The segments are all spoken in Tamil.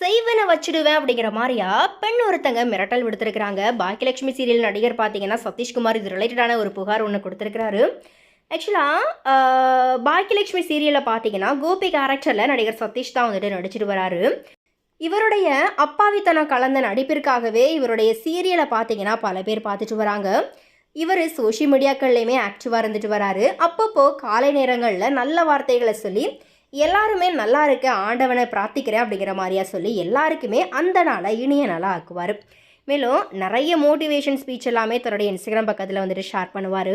செய்வனை வச்சிடுவேன் அப்படிங்கிற மாதிரியா? பெண் ஒருத்தங்க மிரட்டல் விடுத்திருக்கிறாங்க. பாக்கியலட்சுமி சீரியல் நடிகர் பார்த்தீங்கன்னா சதீஷ்குமார் இது ரிலேட்டடான ஒரு புகார் ஒன்று கொடுத்துருக்கிறாரு. ஆக்சுவலாக பாக்கியலட்சுமி சீரியலில் பார்த்தீங்கன்னா கோபி கேரக்டரில் நடிகர் சதீஷ் தான் வந்துட்டு நடிச்சிட்டு வராரு. இவருடைய அப்பாவித்தனம் கலந்த நடிப்பிற்காகவே இவருடைய சீரியலை பார்த்தீங்கன்னா பல பேர் பார்த்துட்டு வராங்க. இவர் சோஷியல் மீடியாக்கள்லையுமே ஆக்டிவாக இருந்துட்டு வராரு. அப்பப்போ காலை நேரங்களில் நல்ல வார்த்தைகளை சொல்லி எல்லாருமே நல்லா இருக்க ஆண்டவனை பிரார்த்திக்கிறேன் அப்படிங்கிற மாதிரியா சொல்லி எல்லாருக்குமே அந்த நாளை இனிய நாளாக ஆக்குவார். மேலும் நிறைய மோட்டிவேஷன் ஸ்பீச் எல்லாமே தன்னுடைய இன்ஸ்டாகிராம் பக்கத்தில் வந்துட்டு ஷேர் பண்ணுவார்.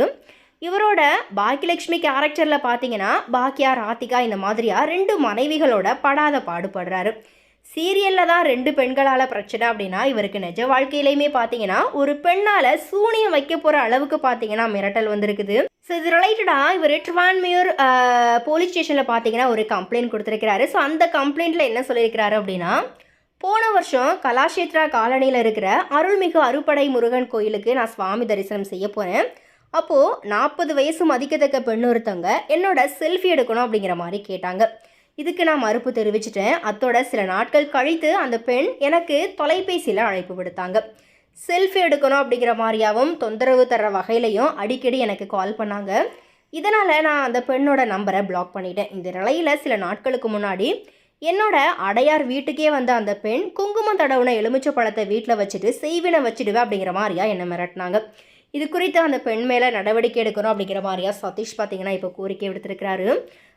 இவரோட பாக்கியலட்சுமி கேரக்டரில் பார்த்தீங்கன்னா பாக்கியா ராதிகா இந்த மாதிரியா ரெண்டு மனைவிகளோட படாத பாடுபடுறாரு. சீரியலில் தான் ரெண்டு பெண்களால் பிரச்சனை அப்படின்னா இவருக்கு நிஜ வாழ்க்கையிலையுமே பார்த்தீங்கன்னா ஒரு பெண்ணால் சூனியம் வைக்க போகிற அளவுக்கு பார்த்தீங்கன்னா மிரட்டல் வந்திருக்குது. ஸோ இது ரிலேட்டடாக இவர் ட்ரிவான்மையூர் போலீஸ் ஸ்டேஷனில் பார்த்தீங்கன்னா ஒரு கம்ப்ளைண்ட் கொடுத்துருக்கிறாரு. ஸோ அந்த கம்ப்ளைண்ட்டில் என்ன சொல்லியிருக்கிறாரு அப்படின்னா போன வருஷம் கலாஷேத்ரா காலனியில் இருக்கிற அருள்மிகு அறுபடை முருகன் கோயிலுக்கு நான் சுவாமி தரிசனம் செய்ய போகிறேன் அப்போது நாற்பது வயசு மதிக்கத்தக்க பெண் ஒருத்தவங்க என்னோட செல்ஃபி எடுக்கணும் அப்படிங்கிற மாதிரி கேட்டாங்க. இதுக்கு நான் மறுப்பு தெரிவிச்சிட்டேன். அத்தோட சில நாட்கள் கழித்து அந்த பெண் எனக்கு தொலைபேசியில் அழைப்பு விடுத்தாங்க. செல்ஃபி எடுக்கணும் அப்படிங்கிற மாதிரியாவும் தொந்தரவு தர்ற வகையிலையும் அடிக்கடி எனக்கு கால் பண்ணாங்க. இதனால் நான் அந்த பெண்ணோட நம்பரை பிளாக் பண்ணிட்டேன். இந்த நிலையில் சில நாட்களுக்கு முன்னாடி என்னோட அடையார் வீட்டுக்கே வந்த அந்த பெண் குங்குமம் தடவுன எலுமிச்சை பழத்தை வீட்டில் வச்சுட்டு செய்வினை வச்சுடுவேன் அப்படிங்கிற மாதிரியா என்னை மிரட்டினாங்க. இது குறித்து அந்த பெண் மேலே நடவடிக்கை எடுக்கணும் அப்படிங்கிற மாதிரியா சதீஷ் பார்த்தீங்கன்னா இப்போ கோரிக்கை விடுத்திருக்கிறாரு.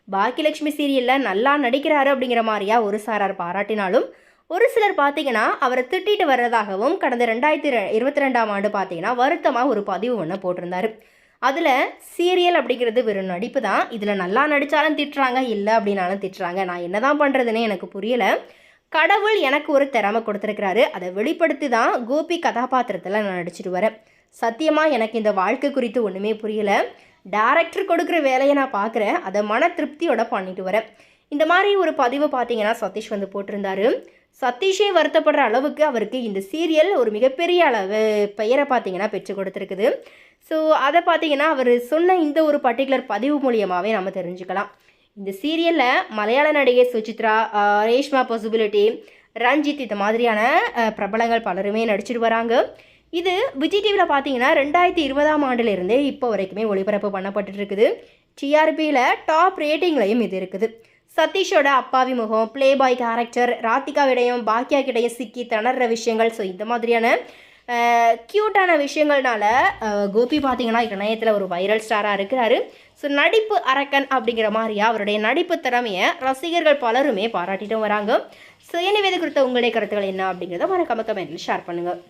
பாக்கியலட்சுமி சீரியலில் நல்லா நடிக்கிறாரு அப்படிங்கிற மாதிரியா ஒரு சாரார் பாராட்டினாலும் ஒரு சிலர் பார்த்தீங்கன்னா அவரை திட்டிட்டு வர்றதாகவும் கடந்த ரெண்டாயிரத்தி இருபத்தி ரெண்டாம் ஆண்டு பார்த்தீங்கன்னா வருத்தமாக ஒரு பதிவு ஒன்று போட்டிருந்தாரு. அதில் சீரியல் அப்படிங்கிறது வெறும் நடிப்பு தான். இதில் நல்லா நடித்தாலும் திட்டுறாங்க இல்லை அப்படின்னாலும் திட்டுறாங்க. நான் என்ன தான் பண்ணுறதுன்னு எனக்கு புரியலை. கடவுள் எனக்கு ஒரு திறமை கொடுத்துருக்கிறாரு. அதை வெளிப்படுத்தி தான் கோபி கதாபாத்திரத்தில் நான் நடிச்சிட்டு வரேன் சத்தியமாக எனக்கு இந்த வாழ்க்கை குறித்து ஒன்றுமே புரியலை. டேரக்டர் கொடுக்குற வேலையை நான் பார்க்குறேன் அதை மன திருப்தியோட பண்ணிட்டு வரேன். இந்த மாதிரி ஒரு பதிவு பார்த்தீங்கன்னா சதீஷ் வந்து போட்டிருந்தாரு. சதீஷே வருத்தப்படுற அளவுக்கு அவருக்கு இந்த சீரியல் ஒரு மிகப்பெரிய அளவு பெயரை பார்த்தீங்கன்னா பெற்று கொடுத்துருக்குது. ஸோ அதை பார்த்தீங்கன்னா அவர் சொன்ன இந்த ஒரு பர்டிகுலர் பதிவு மூலியமாகவே நம்ம தெரிஞ்சுக்கலாம். இந்த சீரியலில் மலையாள நடிகை சுசித்ரா ரேஷ்மா பாசிபிலிட்டி ரஞ்சித் இந்த மாதிரியான பிரபலங்கள் பலருமே நடிச்சிட்டு வராங்க. இது விஜய் டிவியில் பார்த்தீங்கன்னா ரெண்டாயிரத்தி இருபதாம் ஆண்டுலேருந்தே இப்போ வரைக்குமே ஒளிபரப்பு பண்ணப்பட்டு இருக்குது. டிஆர்பியில் டாப் ரேட்டிங்லையும் இது இருக்குது. சதீஷோட அப்பாவி முகம் ப்ளே பாய் கேரக்டர் ராதிகாவிடையும் பாக்கியா கிட்டையும் சிக்கி திணற விஷயங்கள். ஸோ இந்த மாதிரியான க்யூட்டான விஷயங்கள்னால கோபி பார்த்தீங்கன்னா இணையத்தில் ஒரு வைரல் ஸ்டாராக இருக்கிறாரு. ஸோ நடிப்பு அரக்கன் அப்படிங்கிற மாதிரியா அவருடைய நடிப்பு திறமையை ரசிகர்கள் பலருமே பாராட்டிட்டும் வராங்க. ஸோ எனவே இது குறித்த உங்களுடைய கருத்துக்கள் என்ன அப்படிங்கிறத மறக்காம கமெண்ட்டில் ஷேர் பண்ணுங்கள்